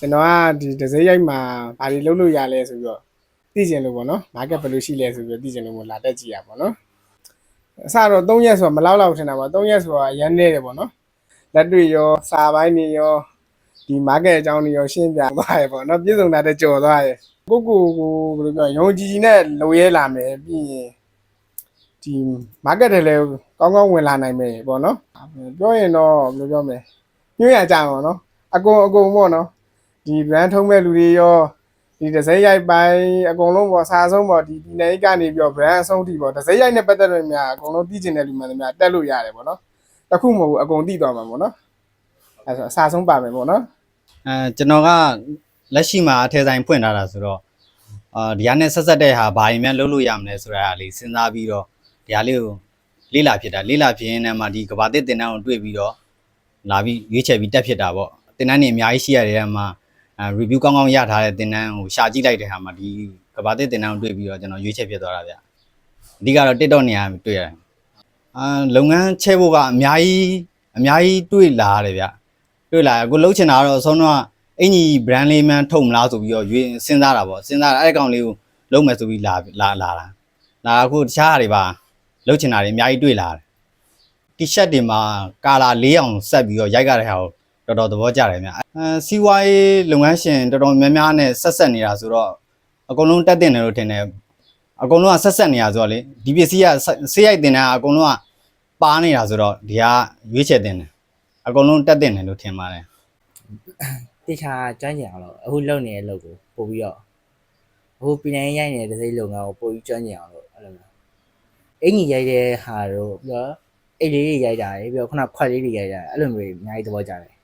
ကျွန်တော်ကဒီဒဇိရိုက်မှာဘာတွေလုပ်လို့ရလဲဆိုပြီးတော့သိကျင်လို့ပေါ့နော် market ဘယ်လိုရှိလဲဆိုပြီးတော့သိကျင်လို့မို့လာတက်ကြည့်ရပါပေါ့နော်အစတော့3ရက်ဆိုတာမလောက်လောက်ထင်တာပါ3ရက်ဆိုတာအရန်နေတယ်ပေါ့နော်လက်တွေ့ရောစာပိုင်းတွေရောဒီ market အကြောင်းတွေရောရှင်းပြသွားရပေါ့နော်ပြည့်စုံတာတဲ့ကြော်သွားရကိုကိုကိုဘယ်လိုပြောရုံကြည်ကြည်နဲ့လိုရဲလာမယ်ပြီးရင်ဒီ market တွေလည်းကောင်းကောင်းဝင်လာနိုင်မယ်ပေါ့နော်ပြောရင်တော့ဘယ်လိုပြောမလဲညွှန်ရကြအောင်နော်အကုန်အကုန်ပေါ့နော် ဒီ brand ထုံးမဲ့လူတွေရောဒီဒဇိုင်းရိုက်ပိုင်းအကုန်လုံးပေါ့စာဆုံးပေါ့ဒီပြည်နယ်ကြီးကနေပြီးတော့ brand အဆုံးထိပေါ့ဒဇိုင်းရိုက်နဲ့ပတ်သက်လို့များအကုန်လုံးသိကျင်တဲ့လူမှန်သမျှတက်လို့ရတယ်ပေါ့နော်တခုမဟုတ်ဘူးအကုန်သိသွားမှာပေါ့နော်အဲဆိုအစာဆုံးပါမယ်ပေါ့နော်အဲကျွန်တော်ကလက်ရှိမှာအထည်ဆိုင်ဖွင့်ထားတာဆိုတော့အာဒီဟာနဲ့ဆက်ဆက်တဲ့ဟာဘာရင်များလုပ်လို့ရမလဲဆိုတာလေးစဉ်းစားပြီးတော့ဒီဟာလေးကိုလေးလာဖြစ်တာလေးလာဖြစ်ရင်းနဲ့မှဒီကဘာတစ်တင်တန်းကိုတွေ့ပြီးတော့လာပြီးရွေးချယ်ပြီးတက်ဖြစ်တာပေါ့တင်တန်းနေအများကြီးရှိရတဲ့မှာအဲ review ကောင်းကောင်းရထားတဲ့တင်တန်းကိုရှာကြည့်လိုက်တဲ့ဟာမှာဒီကဘာတစ်တင်တန်းကိုတွေ့ပြီးတော့ကျွန်တော်ရွေးချယ်ဖြစ်သွားတာဗျအဓိကတော့ TikTok နေရာတွေ့ရတယ်အာလုပ်ငန်းချဲဖို့ကအများကြီးအများကြီးတွေ့လာရတယ်ဗျတွေ့လာအခုလှုပ်ချင်တာကတော့အဆုံးတော့အင်ကြီး brand လေးမှန်းထုတ်မလားဆိုပြီးတော့ရွေးစဉ်းစားတာပေါ့စဉ်းစားတာအဲ့ဒီကောင်လေးကိုလုံးမယ်ဆိုပြီးလာလာလာတာလာအခုတခြားဟာတွေပါလှုပ်ချင်တာတွေအများကြီးတွေ့လာတယ် T-shirt တွေမှာကာလာ၄အောင်ဆက်ပြီးတော့ရိုက်ကြတဲ့ဟာကို တော်တော်သဘောကျတယ်ဗျအဲစီဝိုင်းလုပ်ငန်းရှင်တော်တော်များများနဲ့ဆက်ဆက်နေတာဆိုတော့အကုန်လုံးတက်တင်တယ်လို့ထင်တယ်အကုန်လုံးကဆက်ဆက်နေတာဆိုတော့လေဒီပစ္စည်းကဆေးရိုက်တင်တာအကုန်လုံးကပါနေတာဆိုတော့ဒီကရွေးချယ်တင်တယ်အကုန်လုံးတက်တင်တယ်လို့ထင်ပါတယ်တေချာကျွမ်းကျင်အောင်လို့အခုလုပ်နေတဲ့အလုပ်ကိုပို့ပြီးတော့အခုပြည်နယ်ရိုက်နေတဲ့ဒစိလုပ်ငန်းကိုပို့ပြီးကျွမ်းကျင်အောင်လို့အဲ့လိုမျိုးအင်ကြီးရိုက်တဲ့ဟာတို့ပြီးတော့အိတ်လေးတွေရိုက်တာတွေပြီးတော့ခုနခွက်လေးတွေရိုက်တာအဲ့လိုမျိုးတွေအများကြီးသဘောကျတယ်